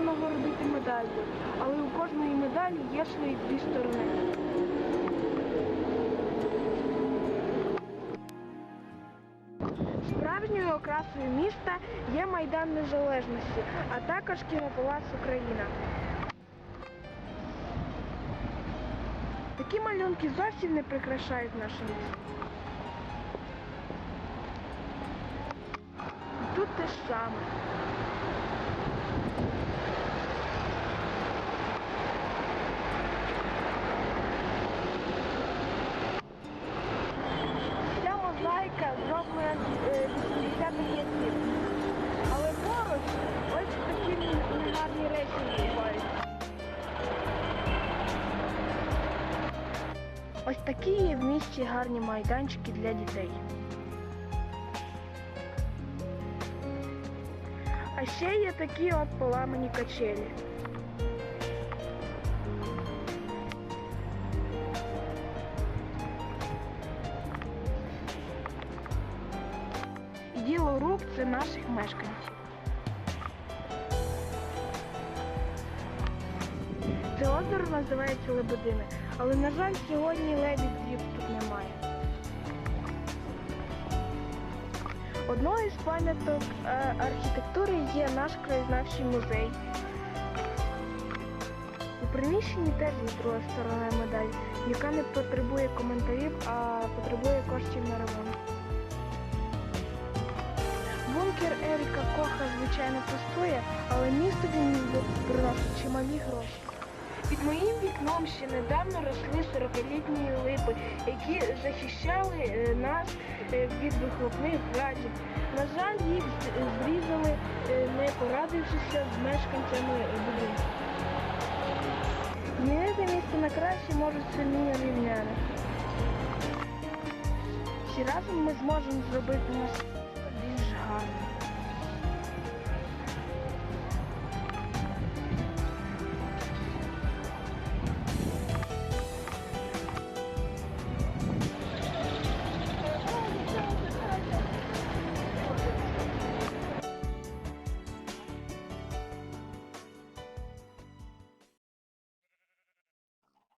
нагородити медаллю, але у кожної медалі є свої дві сторони. Справжньою окрасою міста є Майдан Незалежності, а також кінопалац Україна. Такі малюнки зовсім не прикрашають наше місто. Тут те ж саме. Ось такі є в місті гарні майданчики для дітей. А ще є такі от поламані качелі. Діло рук це наших мешканців. Це озеро називається Лебедине, але, на жаль, сьогодні лебідів тут немає. Одною з пам'яток е, архітектури є наш краєзнавчий музей. У приміщенні теж є друга сторона медалі, яка не потребує коментарів, а потребує коштів на ремонт. Бункер Еріка Коха, звичайно, пустує, але місто він приносить чималі гроші. Під моїм вікном ще недавно росли 40-літні липи, які захищали е, нас е, від вихлопних гадів. На жаль, їх зрізали, е, не порадившися з мешканцями будинку. Змінити місто на краще можуть самі рівняни. Всі разом ми зможемо зробити нас